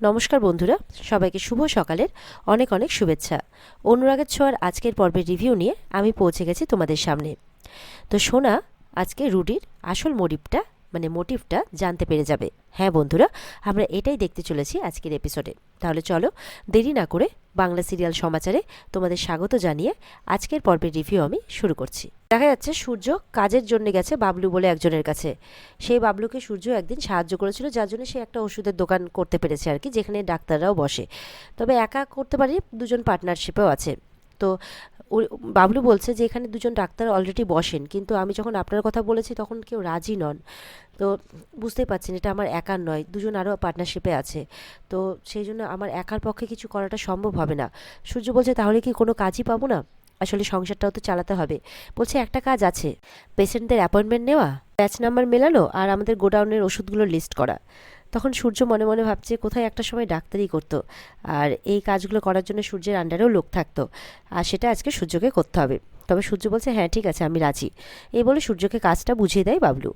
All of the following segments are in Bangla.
নমস্কার বন্ধুরা, সবাইকে শুভ সকালের অনেক অনেক শুভেচ্ছা। অনুরাগের ছোঁয়ার আজকের পর্বের রিভিউ নিয়ে আমি পৌঁছে গেছি তোমাদের সামনে। তো সোনা, আজকে রুডির আসল মোটিভটা মানে মোটিভটা জানতে পেরে যাবে। হ্যাঁ বন্ধুরা, আমরা এটাই দেখতে চলেছি আজকের এপিসোডে তাহলে চলো দেরি না করে বাংলা সিরিয়াল সমাচারে তোমাদের স্বাগত জানিয়ে আজকের পর্বের রিভিউ আমি শুরু করছি। দেখা যাচ্ছে সূর্য কাজের জন্য গেছে বাবলু বলে একজনের কাছে। সেই বাবলুকে সূর্য একদিন সাহায্য করেছিল, যার জন্য সে একটা ওষুধের দোকান করতে পেরেছে আর কি, যেখানে ডাক্তাররাও বসে। তবে একা করতে পারি, দুজন পার্টনারশিপেও আছে। তো বাবলু বলছে যে, এখানে দুজন ডাক্তার অলরেডি বসেন, কিন্তু আমি যখন আপনার কথা বলেছি তখন কেউ রাজি নন। তো বুঝতেই পারছেন, এটা আমার একার নয়, দুজন আরও পার্টনারশিপে আছে। তো সেই জন্য আমার একার পক্ষে কিছু করাটা সম্ভব হবে না। সূর্য বলছে, তাহলে কি কোনো কাজই পাবো না? আসলে সংসারটাও তো চালাতে হবে। বলছে, একটা কাজ আছে পেশেন্টদের অ্যাপয়েন্টমেন্ট নেওয়া ব্যাচ নাম্বার মেলানো আর আমাদের গোডাউনের ওষুধগুলোর লিস্ট করা। তখন সূর্য মনে মনে ভাবছে কোথায় একটা সময় ডাক্তারি করতো। আর এই কাজগুলো করার জন্য সূর্যের আন্ডারেও লোক থাকতো। আর সেটা আজকে সূর্যকে করতে হবে। তবে সূর্য বলছে হ্যাঁ ঠিক আছে, আমি রাজি। এই বলে সূর্যকে কাজটা বুঝিয়ে দেয় বাবলু।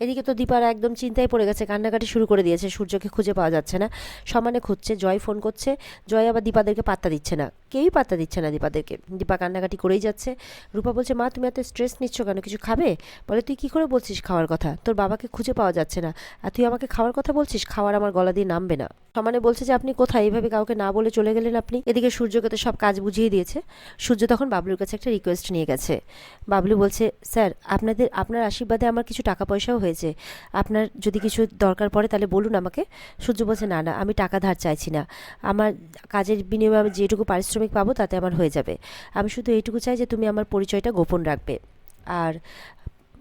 এদিকে তো দীপারা একদম চিন্তায় পড়ে গেছে, কান্নাকাটি শুরু করে দিয়েছে, সূর্যকে খুঁজে পাওয়া যাচ্ছে না। সমানে খুঁজছে, জয় ফোন করছে, জয় আবার দীপাদেরকে পাত্তা দিচ্ছে না। কেউই পাত্তা দিচ্ছে না দীপাদেরকে। দীপা কান্নাকাটি করেই যাচ্ছে। রূপা বলছে, মা, তুমি এত স্ট্রেস নিচ্ছ কেন? কিছু খাবে? বলে, তুই কী করে বলছিস খাওয়ার কথা? তোর বাবাকে খুঁজে পাওয়া যাচ্ছে না। আর তুই আমাকে খাওয়ার কথা বলছিস? খাওয়ার আমার গলা দিয়ে নামবে না। সমানে বলছে যে, আপনি কোথায়? এইভাবে কাউকে না বলে চলে গেলেন আপনি? এদিকে সূর্যকে তো সব কাজ বুঝিয়ে দিয়েছে। সূর্য তখন বাবলুর কাছে একটা রিকোয়েস্ট নিয়ে গেছে। বাবলু বলছে, স্যার, আপনাদের, আপনার আশীর্বাদে আমার কিছু টাকা পয়সাও হয়েছে। আপনার যদি কিছু দরকার পড়ে তাহলে বলুন আমাকে। সূর্য বলছে, না না, আমি টাকা ধার চাইছি না। আমার কাজের বিনিময়ে আমি যেটুকু পারিশ্রমিক পাবো তাতে আমার হয়ে যাবে। আমি শুধু এইটুকু চাই যে তুমি আমার পরিচয়টা গোপন রাখবে। আর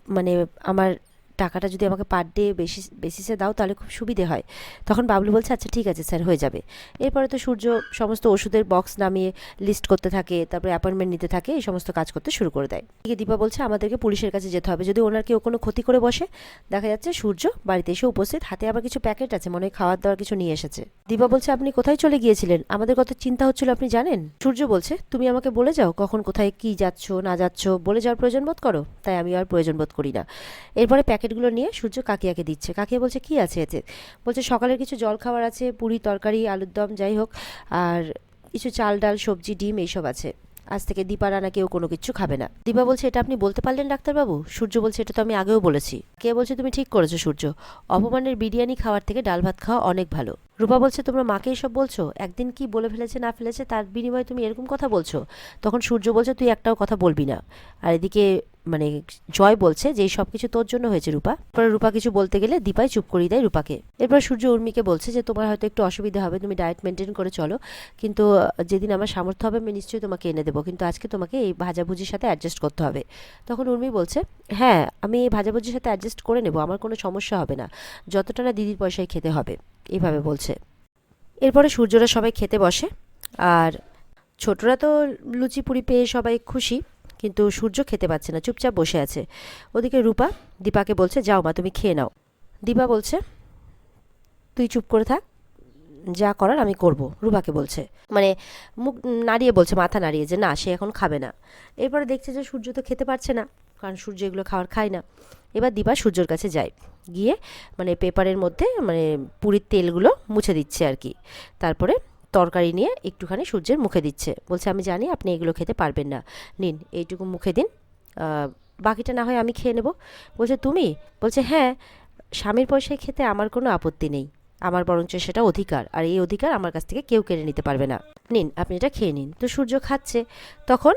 মানে আমার টাকাটা যদি আমাকে পার ডে বেশি বেসিসে দাও, তাহলে খুব সুবিধে হয়। তখন বাবলু বলছে আচ্ছা ঠিক আছে স্যার হয়ে যাবে। এরপরে তো সূর্য সমস্ত ওষুধের বক্স নামিয়ে লিস্ট করতে থাকে, তারপরে অ্যাপয়েন্টমেন্ট নিতে থাকে, এই সমস্ত কাজ করতে শুরু করে দেয়। এদিকে দীপা বলছে, আমাদেরকে পুলিশের কাছে যেতে হবে। যদি ওনার কেউ কোনো ক্ষতি করে বসে, দেখা যাচ্ছে সূর্য বাড়িতে এসে উপস্থিত, হাতে আবার কিছু প্যাকেট আছে, মনে হয় খাওয়ার দাওয়ার কিছু নিয়ে এসেছে। দীপা বলছে, আপনি কোথায় চলে গিয়েছিলেন? আমাদের কত চিন্তা হচ্ছিল, আপনি জানেন? সূর্য বলছে, তুমি আমাকে বলে যাও, কখন, কোথায়, কি যাচ্ছ, না যাচ্ছ? বলে যাওয়ার প্রয়োজন বোধ করো? তাই আমি আর প্রয়োজন বোধ করি না। এরপরে প্যাকেটগুলো নিয়ে সূর্য কাকিয়াকে দিচ্ছে। কাকিয়া বলছে, কি আছে এতে? বলছে, সকালের কিছু জল খাবার আছে, পুরি, তরকারি, আলুর দম, যাই হোক, আর কিছু চাল, ডাল, সবজি, ডিম, এইসব আছে। আজ থেকে দীপা রানা কেউ কোনো কিছু খাবে না। দীপা বলছে, এটা আপনি বলতে পারলেন ডাক্তারবাবু? সূর্য বলছে, এটা তো আমি আগেও বলেছি। কে বলছে, তুমি ঠিক করেছ সূর্য। অপমানের বিরিয়ানি খাওয়ার থেকে ডাল ভাত খাওয়া অনেক ভালো। রূপা বলছে, তোমরা মাকে এসব বলছো? একদিন কি বলে ফেলেছে, না ফেলেছে, তার বিনিময়ে তুমি এরকম কথা বলছো? তখন সূর্য বলছে, তুই একটাও কথা বলবি না। আর এদিকে মানে জয় বলছে যে সব কিছু তোর জন্য হয়েছে রূপা। পরে রূপা কিছু বলতে গেলে দীপাই চুপ করিয়ে দেয় রূপাকে। এরপর সূর্য উর্মিকে বলছে যে, তোমার হয়তো একটু অসুবিধা হবে, তুমি ডায়েট মেনটেন করে চলো। কিন্তু যেদিন আমার সামর্থ্য হবে, আমি নিশ্চয়ই তোমাকে এনে দেবো। কিন্তু আজকে তোমাকে এই ভাজাভুজির সাথে অ্যাডজাস্ট করতে হবে। তখন উর্মি বলছে হ্যাঁ আমি এই ভাজাভুজির সাথে অ্যাডজাস্ট করে নেব, আমার কোনো সমস্যা হবে না। যতটা না দিদির পয়সায় খেতে হবে। এইভাবে বলছে। এরপরে সূর্যরা সবাই খেতে বসে। আর ছোটরা তো লুচি পুরি পেয়ে সবাই খুশি। কিন্তু সূর্য খেতে পাচ্ছে না, চুপচাপ বসে আছে। ওদিকে রূপা, দীপাকে বলছে, যাও মা, তুমি খেয়ে নাও। দীপা বলছে, তুই চুপ করে থাক, যা করার আমি করব। রূপাকে বলছে মানে মুখ নাড়িয়ে বলছে, মাথা নাড়িয়ে যে, না, সে এখন খাবে না। এরপরে দেখছে যে, সূর্য তো খেতে পারছে না, কারণ সূর্য এগুলো খাওয়ার খায় না। এবার দীপা সূর্যর কাছে যায়, গিয়ে মানে পেপারের মধ্যে মানে পুরীর তেলগুলো মুছে দিচ্ছে আর কি। তারপরে তরকারি নিয়ে একটুখানি সূর্যের মুখে দিচ্ছে। বলছে, আমি জানি আপনি এগুলো খেতে পারবেন না। নিন, এইটুকু মুখে দিন। বাকিটা না হয় আমি খেয়ে নেব। বলছে, তুমি? বলছে হ্যাঁ স্বামীর পয়সায় খেতে আমার কোনো আপত্তি নেই। আমার বরঞ্চ সেটা অধিকার, আর এই অধিকার আমার কাছ থেকে কেউ কেড়ে নিতে পারবে না। নিন, আপনি এটা খেয়ে নিন। তো সূর্য খাচ্ছে। তখন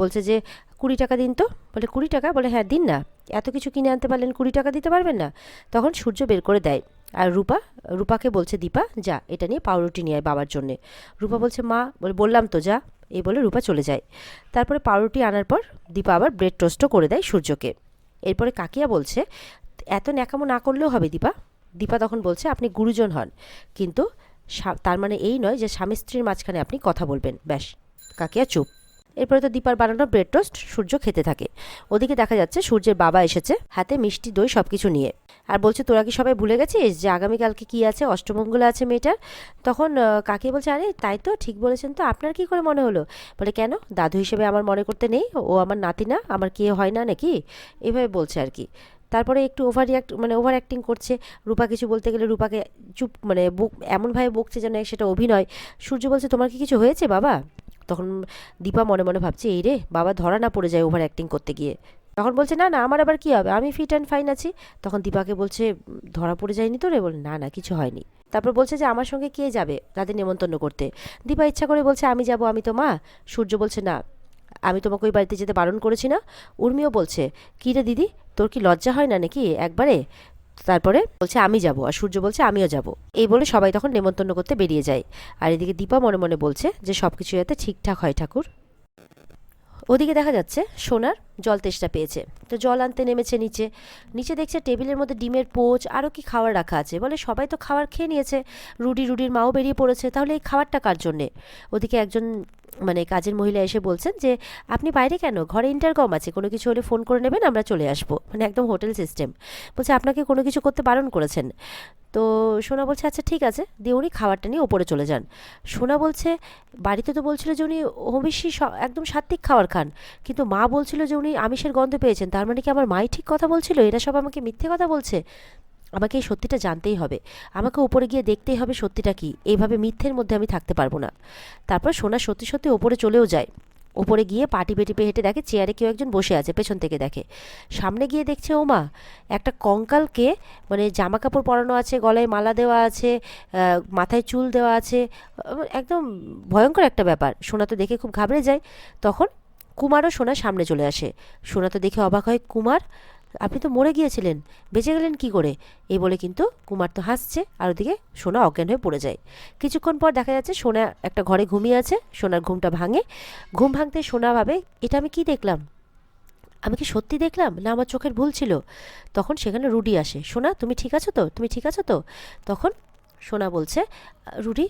বলছে যে, কুড়ি টাকা দিন তো? বলে, কুড়ি টাকা? বলে হ্যাঁ দিন না। এত কিছু কিনে আনতে পারলেন কুড়ি টাকা দিতে পারবেন না? তখন সূর্য বের করে দেয়। আর রূপা? রূপাকে বলছে, দীপা, যা, এটা নিয়ে পাউরুটি নিয়ে আয় বাবার জন্যে। রূপা বলছে, মা, বলে, বললাম তো, যা। এই বলে রূপা চলে যায়। তারপরে পাউরুটি আনার পর দীপা আবার ব্রেড টোস্টও করে দেয় সূর্যকে। এরপরে কাকিয়া বলছে, এত ন্যাকামো না করলেও হবে দীপা। দীপা তখন বলছে, আপনি গুরুজন হন, কিন্তু তার মানে এই নয় যে স্বামী স্ত্রীর মাঝখানে আপনি কথা বলবেন। ব্যাস, কাকিয়া চুপ। এরপরে তো দীপার বানানো ব্রেড টোস্ট সূর্য খেতে থাকে। ওদিকে দেখা যাচ্ছে সূর্যের বাবা এসেছে হাতে মিষ্টি, দই সব কিছু নিয়ে। আর বলছে, তোরা কি সবাই ভুলে গেছিস যে আগামীকালকে কি আছে? অষ্টমঙ্গলা আছে মেয়েটার? তখন কাকি বলছে, আরে, তাই তো, ঠিক বলেছেন তো। আপনার কি করে মনে হলো? বলে, কেন? দাদু হিসেবে আমার মনে করতে নেই। ও আমার নাতি না। আমার কে হয় না নাকি? এভাবে বলছে আর কি। তারপরে একটু ওভার রিয়াক্ট মানে ওভার অ্যাক্টিং করছে। রূপা কিছু বলতে গেলে রূপাকে চুপ মানে এমনভাবে বকছে যেন সেটা অভিনয়। সূর্য বলছে, তোমার কি কিছু হয়েছে বাবা? তখন দীপা মনে মনে ভাবছে, এই রে, বাবা ধরা না পড়ে যায় ওভার অ্যাক্টিং করতে গিয়ে। তখন বলছে, না না, আমার আবার কি হবে? আমি ফিট অ্যান্ড ফাইন আছি। তখন দীপাকে বলছে, ধরা পড়ে যায়নি তো রে? বল, না না, কিছু হয়নি। তারপর বলছে যে, আমার সঙ্গে কে যাবে তাদের নেমন্তন্ন করতে? দীপা ইচ্ছা করে বলছে, আমি যাব, আমি তো মা। সূর্য বলছে, না, আমি তোমাকে ওই বাড়িতে যেতে বারণ করেছি না। উর্মিও বলছে, কী রে দিদি, তোর কি লজ্জা হয় না নাকি একবারে? তারপরে বলছে, আমি যাব। আর সূর্য বলছে, আমিও যাব। এই বলে সবাই তখন নেমন্তন্ন করতে বেরিয়ে যায়। আর এদিকে দীপা মনে মনে বলছে যে, সবকিছু যাতে ঠিকঠাক হয় ঠাকুর। ওদিকে দেখা যাচ্ছে সোনার জল তেষ্টা পেয়েছে। তো জল আনতে নেমেছে নিচে। নিচে দেখছে টেবিলের মধ্যে ডিমের পোচ, আরও কি খাবার রাখা আছে? বলে, সবাই তো খাবার খেয়ে নিয়েছে। রুডি, রুডির মাও বেরিয়ে পড়েছে। তাহলে এই খাবারটা কার জন্যে? ওদিকে একজন মানে কাজের মহিলা এসে বলছেন যে, আপনি বাইরে কেন? ঘরে ইন্টারকম আছে। কোনো কিছু হলে ফোন করে নেবেন, আমরা চলে আসব। মানে একদম হোটেল সিস্টেম বলছে, আপনাকে কোনো কিছু করতে বারণ করেছেন? তো সোনা বলছে আচ্ছা ঠিক আছে। দিয়ে উনি খাবারটা নিয়ে ওপরে চলে যান। সোনা বলছে, বাড়িতে তো বলছিল যে উনি হবিষ্যি একদম সাত্বিক খাবার খান। কিন্তু মা বলছিল যে উনি আমিষের গন্ধ পেয়েছেন। তার মানে কি আমার মাই ঠিক কথা বলছিল? এরা সব আমাকে মিথ্যে কথা বলছে? আমাকে এই সত্যিটা জানতেই হবে। আমাকে উপরে গিয়ে দেখতেই হবে সত্যিটা কি। এইভাবে মিথ্যের মধ্যে আমি থাকতে পারব না। তারপর সোনা সত্যি সত্যি ওপরে চলেও যায়। ওপরে গিয়ে পাটি পেটি পে হেঁটে দেখে চেয়ারে কেউ একজন বসে আছে, পেছন থেকে দেখে। সামনে গিয়ে দেখছে ওমা একটা কঙ্কালকে মানে জামা কাপড় পরানো আছে, গলায় মালা দেওয়া আছে মাথায় চুল দেওয়া আছে, একদম ভয়ঙ্কর একটা ব্যাপার। সোনা তো দেখে খুব ঘাবড়ে যায়। তখন কুমারও সোনা সামনে চলে আসে। সোনা তো দেখে অবাক হয়, কুমার আপনি তো মরে গিয়েছিলেন, বেঁচে গেলেন কি করে? এই বলে কিন্তু কুমার তো হাসছে আর ওদিকে সোনা অজ্ঞান হয়ে পড়ে যায়। কিছুক্ষণ পর দেখা যাচ্ছে সোনা একটা ঘরে ঘুমিয়ে আছে, সোনার ঘুমটা ভাঙে। ঘুম ভাঙতে সোনা ভাবে, এটা আমি কি দেখলাম? আমি কি সত্যি দেখলাম? না, আমার চোখের ভুল ছিল? তখন সেখানে রুডি আসে, সোনা, তুমি ঠিক আছো তো? তুমি ঠিক আছো তো? তখন সোনা বলছে, রুডি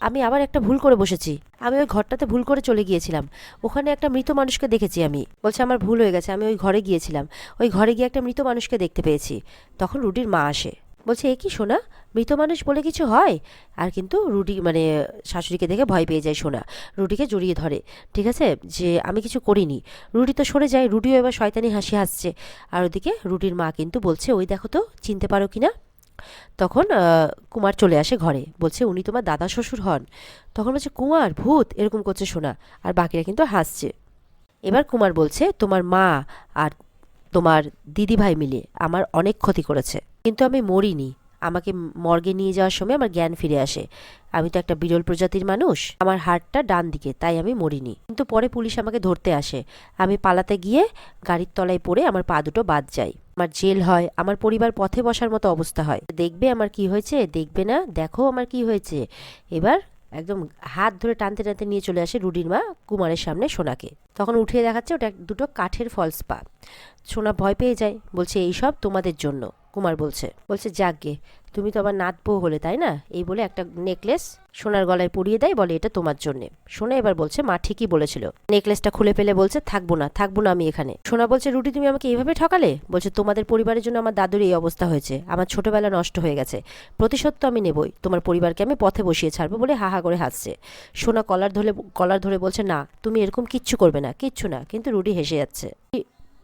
আমি আবার একটা ভুল করে বসেছি। আমি ওই ঘরটাতে ভুল করে চলে গিয়েছিলাম। ওখানে একটা মৃত মানুষকে দেখেছি আমি। বলছে, আমার ভুল হয়ে গেছে, আমি ওই ঘরে গিয়েছিলাম। ওই ঘরে গিয়ে একটা মৃত মানুষকে দেখতে পেয়েছি। তখন রুডির মা আসে। বলছে, এ কি সোনা? মৃত মানুষ বলে কিছু হয়? আর কিন্তু রুডি মানে শাশুড়িকে দেখে ভয় পেয়ে যায় সোনা। রুডিকে জড়িয়ে ধরে। ঠিক আছে, যে আমি কিছু করিনি। রুডি তো সরে যায়, রুডিও এবার শয়তানি হাসি হাসছে। আর ওদিকে রুডির মা কিন্তু বলছে, ওই দেখো তো, চিনতে পারো কি না? তখন কুমার চলে আসে ঘরে। বলছে, উনি তোমার দাদা শ্বশুর হন। তখন বলছে, কুমার, ভূত! এরকম করছে শোনা আর বাকিরা কিন্তু হাসছে। এবার কুমার বলছে, তোমার মা আর তোমার দিদিভাই মিলে আমার অনেক ক্ষতি করেছে। কিন্তু আমি মরিনি। আমাকে মর্গে নিয়ে যাওয়ার সময় আমার জ্ঞান ফিরে আসে। আমি তো একটা বিরল প্রজাতির মানুষ। আমার হাতটা ডান দিকে, তাই আমি মরিনি। কিন্তু পরে পুলিশ আমাকে ধরতে আসে। আমি পালাতে গিয়ে গাড়ির তলায় পড়ে আমার পা দুটো বাদ যায়। আমার জেল হয়, আমার পরিবার পথে বসার মতো অবস্থা হয়। দেখবে আমার কি হয়েছে, দেখবে না, দেখো আমার কি হয়েছে। এবার একদম হাত ধরে টানতে টানতে নিয়ে চলে আসে রুডির মা কুমারের সামনে সোনাকে। তখন উঠিয়ে দেখাচ্ছে ওটা দুটো কাঠের ফলস পা। সোনা ভয় পেয়ে যায়, বলছে, এইসব তোমাদের জন্য। কুমার বলছে। বলছে, যাকগে, তুমি তো আবার নাত বউ হলে, তাই না? এই বলে একটা নেকলেস সোনার গলায় পরিয়ে দেয়, বলে এটা তোমার জন্যে। সোনা এবার বলছে, মা ঠিকই বলেছিল। নেকলেসটা খুলে ফেলে বলছে, থাকব না থাকব না আমি এখানে। সোনা বলছে, রুটি তুমি আমাকে এইভাবে ঠকালে? বলছে, তোমাদের পরিবারের জন্য আমার দাদুর এই অবস্থা হয়েছে। আমার ছোটবেলা নষ্ট হয়ে গেছে। প্রতিশোধ তো আমি নেবই। তোমার পরিবারকে আমি পথে বসিয়ে ছাড়বো, বলে হা হা করে হাসছে। সোনা কলার ধরে কলার ধরে বলছে, না, তুমি এরকম কিচ্ছু করবে না, কিচ্ছু না। কিন্তু রুটি হেসে যাচ্ছে।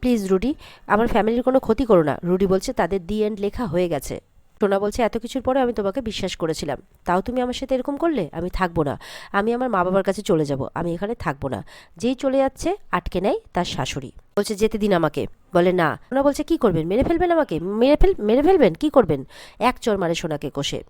প্লিজ রুডি, আমার ফ্যামিলির কোনো ক্ষতি করো না। রুডি বলছে, তাদের দি এন্ড লেখা হয়ে গেছে। সোনা বলছে, এত কিছুর পরে আমি তোমাকে বিশ্বাস করেছিলাম। তাও তুমি আমার সাথে এরকম করলে? আমি থাকব না। আমি আমার মা বাবার কাছে চলে যাব। আমি এখানে থাকব না। যেই চলে যাচ্ছে, আটকে নেয় তার শাশুড়ি। বলছে, যেতে দিন আমাকে। বলে, না। সোনা বলছে, কি করবেন? মেরে ফেলবেন আমাকে? মেরে ফেল, মেরে ফেলবেন? কি করবেন? এক চর মারে সোনাকে কষে।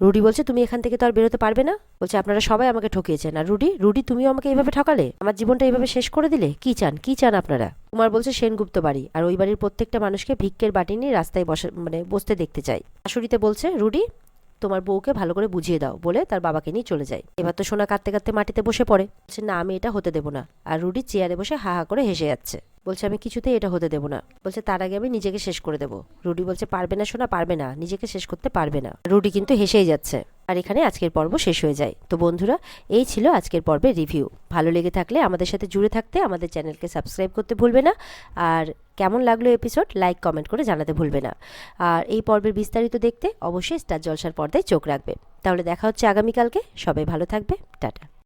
রুডি বলছে, তুমি এখান থেকে তো আর বেরোতে পারবে না? বলছে, আপনারা সবাই আমাকে ঠকিয়েছেন। আর রুডি রুডি তুমিও আমাকে এইভাবে ঠকালে? আমার জীবনটা এইভাবে শেষ করে দিলে? কি চান? কি চান আপনারা? কুমার বলছে, সেনগুপ্ত বাড়ি। আর ওই বাড়ির প্রত্যেকটা মানুষকে ভিক্ষের বাটি নিয়ে রাস্তায় বসে মানে বসতে দেখতে চাই। শাশুড়িতে বলছে, রুডি, তোমার বউকে ভালো করে বুঝিয়ে দাও। বলে তার বাবাকে নিয়ে চলে যায়। এবার তো সোনা কাঁদতে কাঁদতে মাটিতে বসে পড়ে। বলছে, না, আমি এটা হতে দেবো না। আর রুডি চেয়ারে বসে হা হা করে হেসে যাচ্ছে। বলছে, আমি কিছুতেই এটা হতে দেবো না। বলছে, তার আগে আমি নিজেকে শেষ করে দেবো। রুডি বলছে, পারবে না শোনা পারবে না। নিজেকে শেষ করতে পারবে না। রুডি কিন্তু হেসেই যাচ্ছে। আর এখানে আজকের পর্ব শেষ হয়ে যায়। তো বন্ধুরা, এই ছিল আজকের পর্বের রিভিউ। ভালো লেগে থাকলে আমাদের সাথে জুড়ে থাকতে, আমাদের চ্যানেলকে সাবস্ক্রাইব করতে ভুলবে না। আর কেমন লাগল এপিসোড লাইক কমেন্ট করে জানাতে ভুলবে না। আর এই পর্বের বিস্তারিত দেখতে অবশ্যই স্টার জলসার পর্দায় চোখ রাখবে। তাহলে দেখা হচ্ছে আগামীকালকে। সবাই ভালো থাকবে। টাটা।